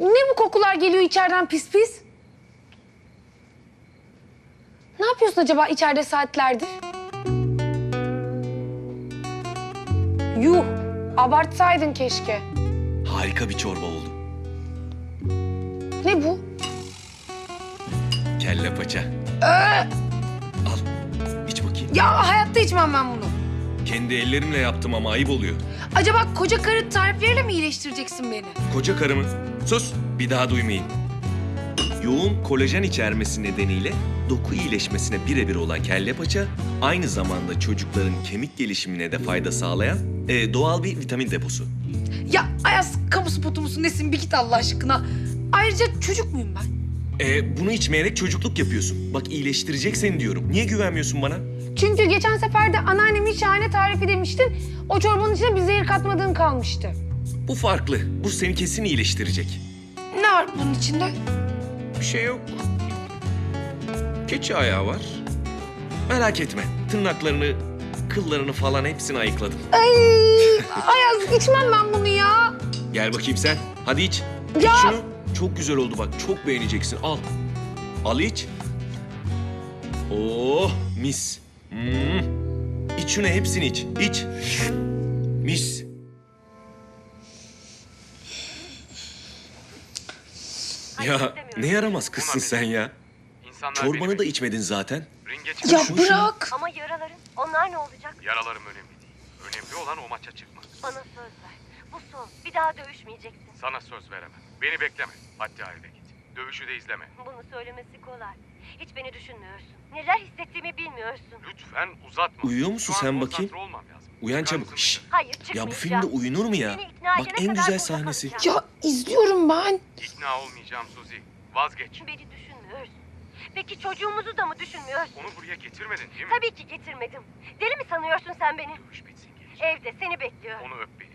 ne bu kokular geliyor içeriden pis pis? Ne yapıyorsun acaba içeride saatlerdir? Yuh, abartsaydın keşke. Harika bir çorba oldu. Ne bu? Kelle paça. Ee, Al. iç bakayım. ya hayatta içmem ben bunu. Kendi ellerimle yaptım ama ayıp oluyor. Acaba koca karı tarifleriyle mi iyileştireceksin beni? Koca karımın. Sus. Bir daha duymayın. Yoğun kolajen içermesi nedeniyle doku iyileşmesine birebir olan kelle paça aynı zamanda çocukların kemik gelişimine de fayda sağlayan e, doğal bir vitamin deposu. Ya Ayaz kamusu potu musun nesin bir git Allah aşkına. Ayrıca çocuk muyum ben? E, bunu içmeyerek çocukluk yapıyorsun. Bak iyileştirecek seni diyorum. Niye güvenmiyorsun bana? Çünkü geçen sefer de anneannemin şahane tarifi demiştin. O çorbanın içine bir zehir katmadığın kalmıştı. Bu farklı. Bu seni kesin iyileştirecek. Ne var bunun içinde? Bir şey yok. Keçi ayağı var. Merak etme. Tırnaklarını, kıllarını falan hepsini ayıkladım. Ay, Ayaz içmem ben bunu ya. Gel bakayım sen. Hadi iç. İç Ya! şunu. Çok güzel oldu bak. Çok beğeneceksin. Al. Al iç. Oh mis. Hmm. İç şunu hepsini iç. İç. Mis. Ya ne yaramaz kızsın sen ya. İnsanlar Çorbanı da içmedin zaten. ringe Ya bırak. Ama yaraların onlar ne olacak? Yaralarım önemli değil. Önemli olan o maça çıkmak. Bana söz ver. Bu son. Bir daha dövüşmeyeceksin. Sana söz veremem. Beni bekleme. Hatta evde git. Dövüşü de izleme. Bunu söylemesi kolay. Hiç beni düşünmüyorsun. Neler hissettiğimi bilmiyorsun. Lütfen uzatma. Uyuyor musun Şu an sen bakayım? konsantre olmam lazım. Uyan çabuk. Şşş. Hayır Ya bu filmde uyunur mu ya? İkna Bak edene en kadar güzel burada sahnesi. kalacağım. Ya izliyorum ben. İkna olmayacağım Suzi. Vazgeç. Beni düşünmüyorsun. Peki çocuğumuzu da mı düşünmüyorsun? Onu buraya getirmedin değil mi? Tabii ki getirmedim. Deli mi sanıyorsun sen beni? Dövüş bitsin gelir. Evde seni bekliyorum. Onu öp benim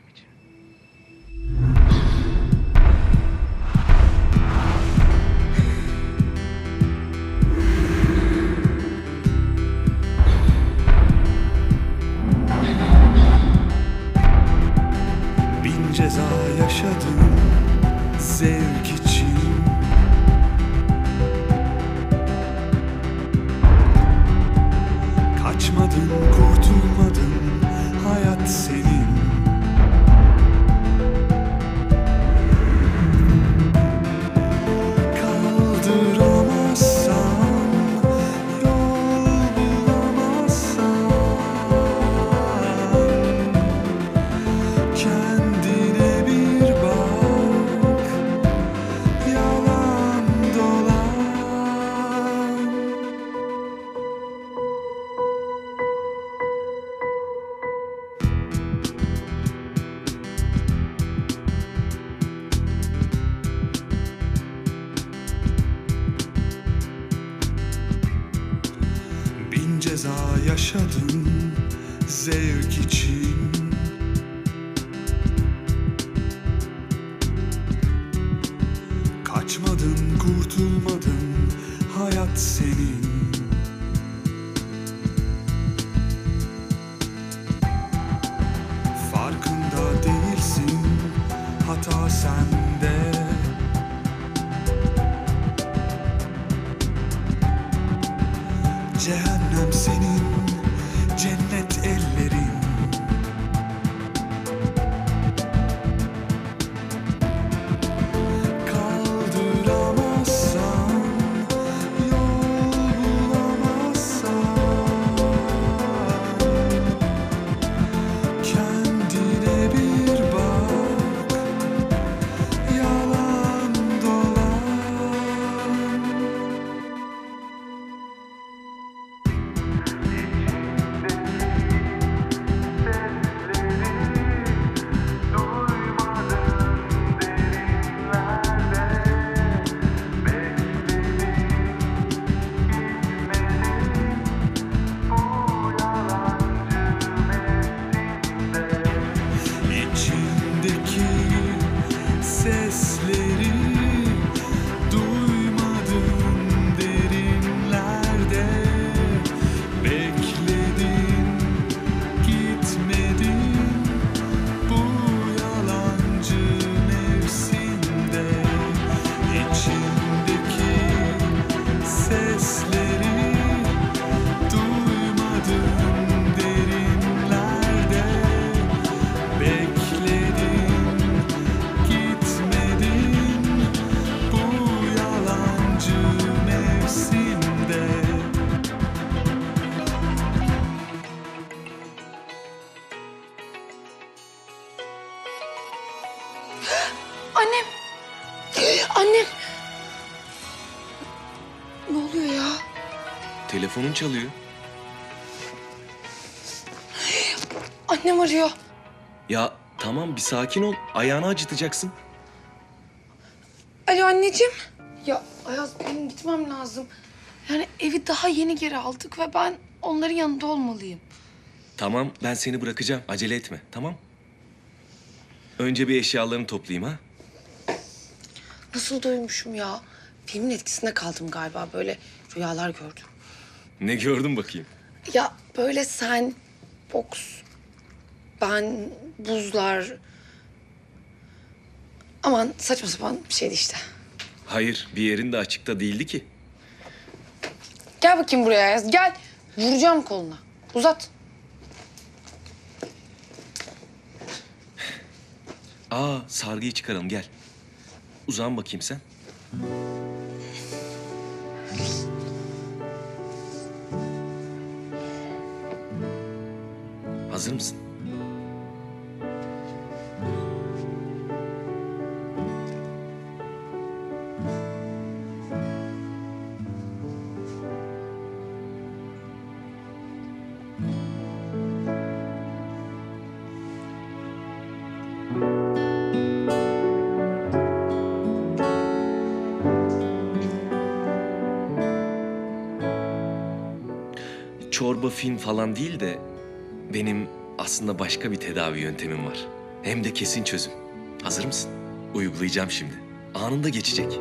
ceza yaşadım zevk için. Kaçmadın kurtulmadın hayat senin. Farkında değilsin hata sende Annem. Annem. Ne oluyor ya? Telefonun çalıyor. Annem arıyor. Ya tamam bir sakin ol. Ayağını acıtacaksın. Alo anneciğim. Ya Ayaz benim gitmem lazım. Yani evi daha yeni geri aldık ve ben onların yanında olmalıyım. Tamam ben seni bırakacağım. Acele etme tamam. Önce bir eşyalarını toplayayım ha. Nasıl doymuşum ya? Filmin etkisinde kaldım galiba. Böyle rüyalar gördüm. Ne gördün bakayım. Ya böyle sen, boks, ben, buzlar... Aman saçma sapan bir şeydi işte. Hayır bir yerin de açıkta değildi ki. Gel bakayım buraya Ayaz. Gel. Vuracağım koluna. Uzat. Aa sargıyı çıkaralım gel. Uzan bakayım sen. Hazır mısın? Çorba film falan değil de benim aslında başka bir tedavi yöntemim var. Hem de kesin çözüm. Hazır mısın? Uygulayacağım şimdi. Anında geçecek.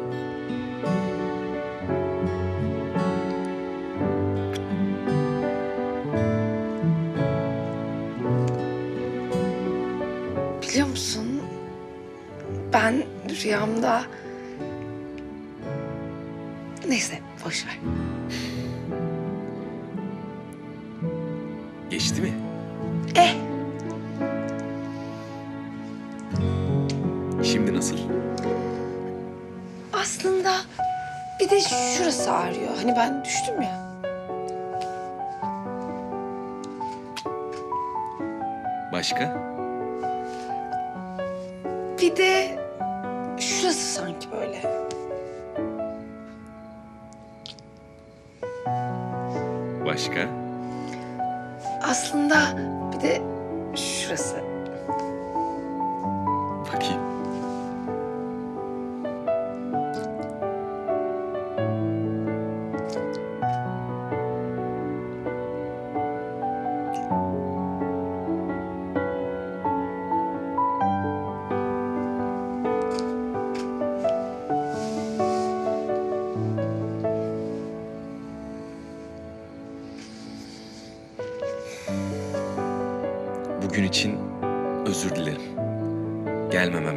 Biliyor musun? Ben rüyamda... Neyse boş ver. Geçti mi? Eh Şimdi nasıl? aslında bir de şurası ağrıyor. Hani ben düştüm ya. Başka? Bir de şurası sanki böyle. Aslında bir de şurası.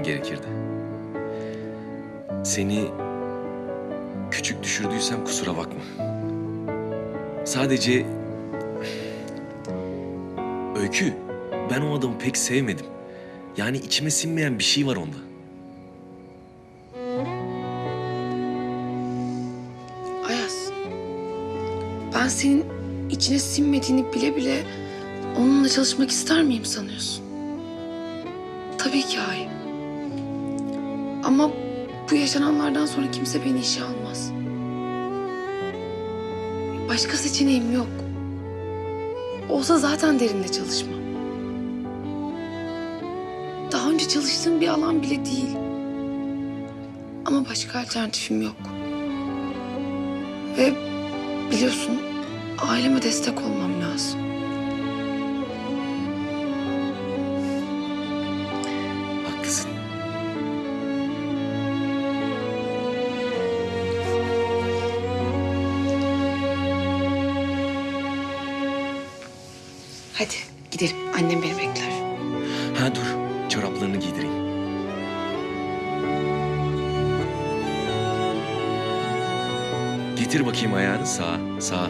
Gerekirdi. Seni küçük düşürdüysem kusura bakma. Sadece... Öykü, ben o adamı pek sevmedim. Yani içime sinmeyen bir şey var onda. Ayaz. Ben senin içine sinmediğini bile bile onunla çalışmak ister miyim sanıyorsun? Tabii ki hayır. Ama bu yaşananlardan sonra kimse beni işe almaz. Başka seçeneğim yok. Olsa zaten derinle çalışmam. Daha önce çalıştığım bir alan bile değil. Ama başka alternatifim yok. Ve biliyorsun aileme destek olmam lazım. Hadi gidelim. Annem beni bekler. Ha dur, çoraplarını giydireyim. Getir bakayım ayağını sağa, sağa.